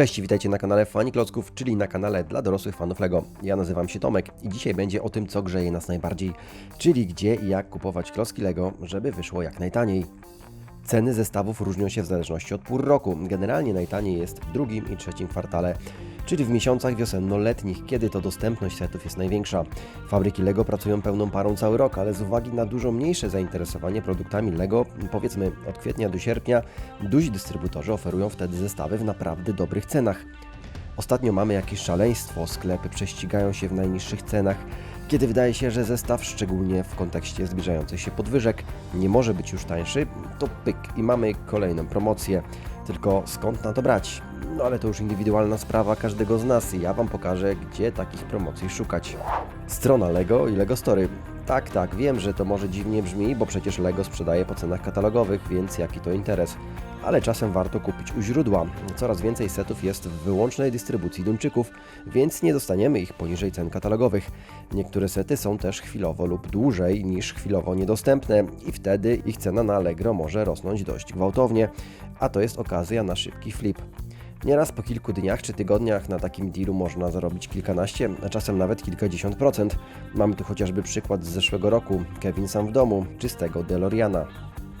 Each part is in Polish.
Cześć, witajcie na kanale Fani Klocków, czyli na kanale dla dorosłych fanów LEGO. Ja nazywam się Tomek i dzisiaj będzie o tym, co grzeje nas najbardziej, czyli gdzie i jak kupować klocki LEGO, żeby wyszło jak najtaniej. Ceny zestawów różnią się w zależności od pór roku. Generalnie najtaniej jest w drugim i trzecim kwartale, czyli w miesiącach wiosenno-letnich, kiedy to dostępność setów jest największa. Fabryki LEGO pracują pełną parą cały rok, ale z uwagi na dużo mniejsze zainteresowanie produktami LEGO, powiedzmy od kwietnia do sierpnia, duzi dystrybutorzy oferują wtedy zestawy w naprawdę dobrych cenach. Ostatnio mamy jakieś szaleństwo, sklepy prześcigają się w najniższych cenach, kiedy wydaje się, że zestaw, szczególnie w kontekście zbliżających się podwyżek, nie może być już tańszy, to pyk i mamy kolejną promocję. Tylko skąd na to brać? No ale to już indywidualna sprawa każdego z nas i ja Wam pokażę, gdzie takich promocji szukać. Strona Lego i Lego Story. Tak, tak, wiem, że to może dziwnie brzmi, bo przecież Lego sprzedaje po cenach katalogowych, więc jaki to interes. Ale czasem warto kupić u źródła. Coraz więcej setów jest w wyłącznej dystrybucji Duńczyków, więc nie dostaniemy ich poniżej cen katalogowych. Niektóre sety są też chwilowo lub dłużej niż chwilowo niedostępne i wtedy ich cena na Allegro może rosnąć dość gwałtownie, a to jest okazja na szybki flip. Nieraz po kilku dniach czy tygodniach na takim dealu można zarobić kilkanaście, a czasem nawet kilkadziesiąt procent. Mamy tu chociażby przykład z zeszłego roku, Kevin sam w domu, czystego DeLoreana.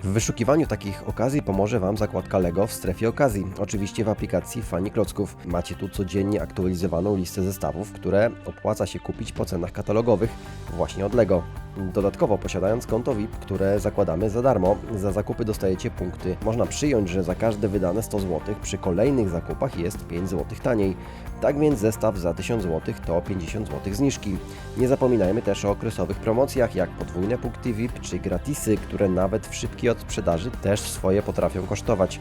W wyszukiwaniu takich okazji pomoże Wam zakładka LEGO w strefie okazji, oczywiście w aplikacji Fani Klocków. Macie tu codziennie aktualizowaną listę zestawów, które opłaca się kupić po cenach katalogowych właśnie od LEGO. Dodatkowo posiadając konto VIP, które zakładamy za darmo, za zakupy dostajecie punkty. Można przyjąć, że za każde wydane 100 zł przy kolejnych zakupach jest 5 zł taniej. Tak więc zestaw za 1000 zł to 50 zł zniżki. Nie zapominajmy też o okresowych promocjach jak podwójne punkty VIP czy gratisy, które nawet w szybkiej odsprzedaży też swoje potrafią kosztować.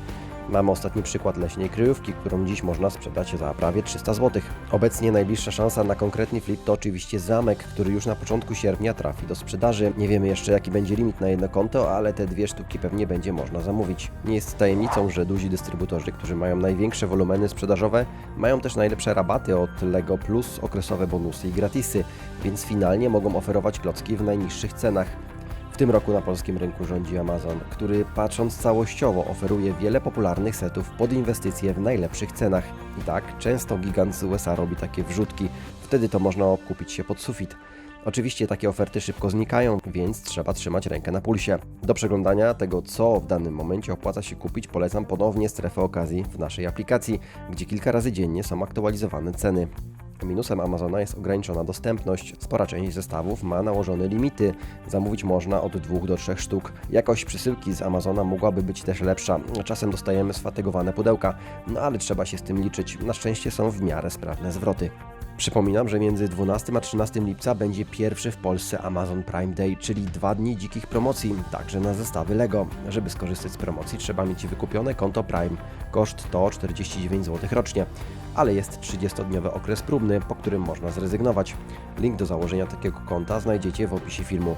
Mamy ostatni przykład leśnej kryjówki, którą dziś można sprzedać za prawie 300 zł. Obecnie najbliższa szansa na konkretny flip to oczywiście zamek, który już na początku sierpnia trafi do sprzedaży. Nie wiemy jeszcze jaki będzie limit na jedno konto, ale te dwie sztuki pewnie będzie można zamówić. Nie jest tajemnicą, że duzi dystrybutorzy, którzy mają największe wolumeny sprzedażowe, mają też najlepsze rabaty od LEGO Plus, okresowe bonusy i gratisy, więc finalnie mogą oferować klocki w najniższych cenach. W tym roku na polskim rynku rządzi Amazon, który patrząc całościowo oferuje wiele popularnych setów pod inwestycje w najlepszych cenach. I tak, często gigant z USA robi takie wrzutki, wtedy to można kupić się pod sufit. Oczywiście takie oferty szybko znikają, więc trzeba trzymać rękę na pulsie. Do przeglądania tego, co w danym momencie opłaca się kupić, polecam ponownie strefę okazji w naszej aplikacji, gdzie kilka razy dziennie są aktualizowane ceny. Minusem Amazona jest ograniczona dostępność. Spora część zestawów ma nałożone limity. Zamówić można od 2 do 3 sztuk. Jakość przesyłki z Amazona mogłaby być też lepsza. Czasem dostajemy sfatygowane pudełka, no ale trzeba się z tym liczyć. Na szczęście są w miarę sprawne zwroty. Przypominam, że między 12 a 13 lipca będzie pierwszy w Polsce Amazon Prime Day, czyli dwa dni dzikich promocji, także na zestawy LEGO. Żeby skorzystać z promocji trzeba mieć wykupione konto Prime. Koszt to 49 zł rocznie, ale jest 30-dniowy okres próbny, po którym można zrezygnować. Link do założenia takiego konta znajdziecie w opisie filmu.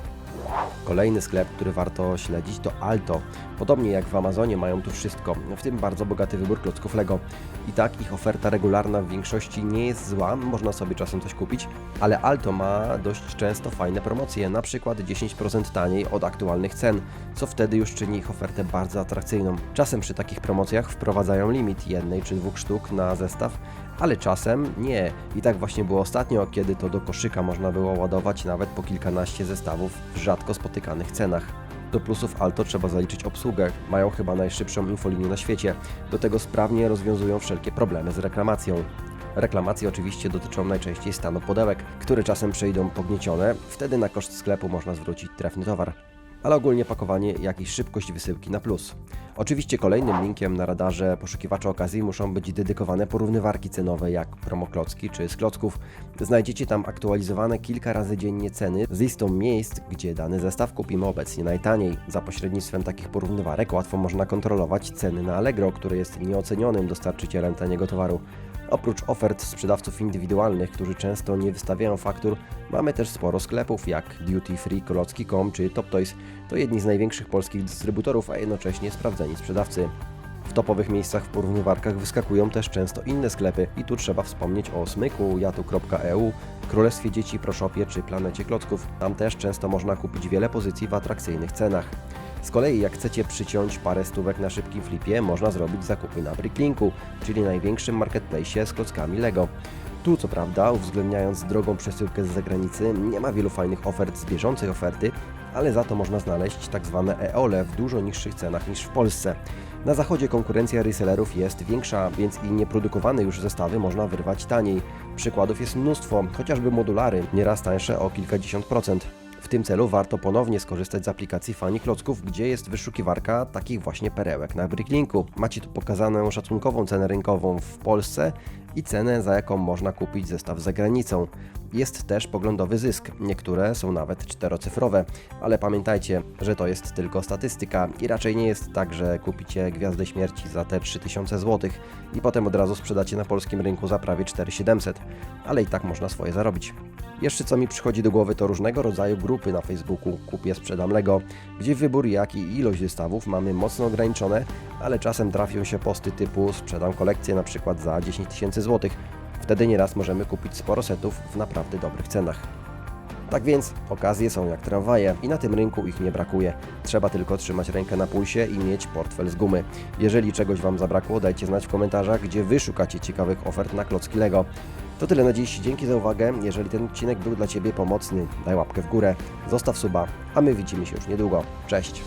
Kolejny sklep, który warto śledzić to Alto. Podobnie jak w Amazonie mają tu wszystko, w tym bardzo bogaty wybór klocków Lego. I tak ich oferta regularna w większości nie jest zła, można sobie czasem coś kupić, ale Alto ma dość często fajne promocje, na przykład 10% taniej od aktualnych cen, co wtedy już czyni ich ofertę bardzo atrakcyjną. Czasem przy takich promocjach wprowadzają limit jednej czy dwóch sztuk na zestaw, ale czasem nie. I tak właśnie było ostatnio, kiedy to do koszyka można było ładować nawet po kilkanaście zestawów w rzadko spotykanych cenach. Do plusów Alto trzeba zaliczyć obsługę. Mają chyba najszybszą infolinię na świecie. Do tego sprawnie rozwiązują wszelkie problemy z reklamacją. Reklamacje oczywiście dotyczą najczęściej stanu pudełek, które czasem przejdą pogniecione, wtedy na koszt sklepu można zwrócić trefny towar. Ale ogólnie pakowanie, jak i szybkość wysyłki na plus. Oczywiście kolejnym linkiem na radarze poszukiwacza okazji muszą być dedykowane porównywarki cenowe jak promoklocki czy z klocków. Znajdziecie tam aktualizowane kilka razy dziennie ceny z listą miejsc, gdzie dany zestaw kupimy obecnie najtaniej. Za pośrednictwem takich porównywarek łatwo można kontrolować ceny na Allegro, które jest nieocenionym dostarczycielem taniego towaru. Oprócz ofert sprzedawców indywidualnych, którzy często nie wystawiają faktur, mamy też sporo sklepów jak Duty Free, Kolocki.com czy Top Toys. To jedni z największych polskich dystrybutorów, a jednocześnie sprawdzeni sprzedawcy. W topowych miejscach w porównywarkach wyskakują też często inne sklepy i tu trzeba wspomnieć o Smyku, jatu.eu, Królestwie Dzieci, Proshopie czy Planecie Klocków. Tam też często można kupić wiele pozycji w atrakcyjnych cenach. Z kolei jak chcecie przyciąć parę stówek na szybkim flipie, można zrobić zakupy na Bricklinku, czyli największym marketplace z klockami Lego. Tu co prawda, uwzględniając drogą przesyłkę z zagranicy, nie ma wielu fajnych ofert z bieżącej oferty, ale za to można znaleźć tak zwane EOLE w dużo niższych cenach niż w Polsce. Na zachodzie konkurencja resellerów jest większa, więc i nieprodukowane już zestawy można wyrwać taniej. Przykładów jest mnóstwo, chociażby modulary, nieraz tańsze o kilkadziesiąt procent. W tym celu warto ponownie skorzystać z aplikacji Fani Klocków, gdzie jest wyszukiwarka takich właśnie perełek na Bricklinku. Macie tu pokazaną szacunkową cenę rynkową w Polsce i cenę, za jaką można kupić zestaw za granicą. Jest też poglądowy zysk, niektóre są nawet czterocyfrowe, ale pamiętajcie, że to jest tylko statystyka i raczej nie jest tak, że kupicie Gwiazdę Śmierci za te 3000 zł i potem od razu sprzedacie na polskim rynku za prawie 4700, ale i tak można swoje zarobić. Jeszcze co mi przychodzi do głowy to różnego rodzaju grupy na Facebooku Kupię Sprzedam Lego, gdzie wybór jak i ilość zestawów mamy mocno ograniczone, ale czasem trafią się posty typu sprzedam kolekcję na przykład za 10 tysięcy złotych. Wtedy nieraz możemy kupić sporo setów w naprawdę dobrych cenach. Tak więc okazje są jak tramwaje i na tym rynku ich nie brakuje. Trzeba tylko trzymać rękę na pulsie i mieć portfel z gumy. Jeżeli czegoś Wam zabrakło, dajcie znać w komentarzach, gdzie Wy szukacie ciekawych ofert na klocki Lego. To tyle na dziś, dzięki za uwagę. Jeżeli ten odcinek był dla Ciebie pomocny, daj łapkę w górę, zostaw suba, a my widzimy się już niedługo. Cześć!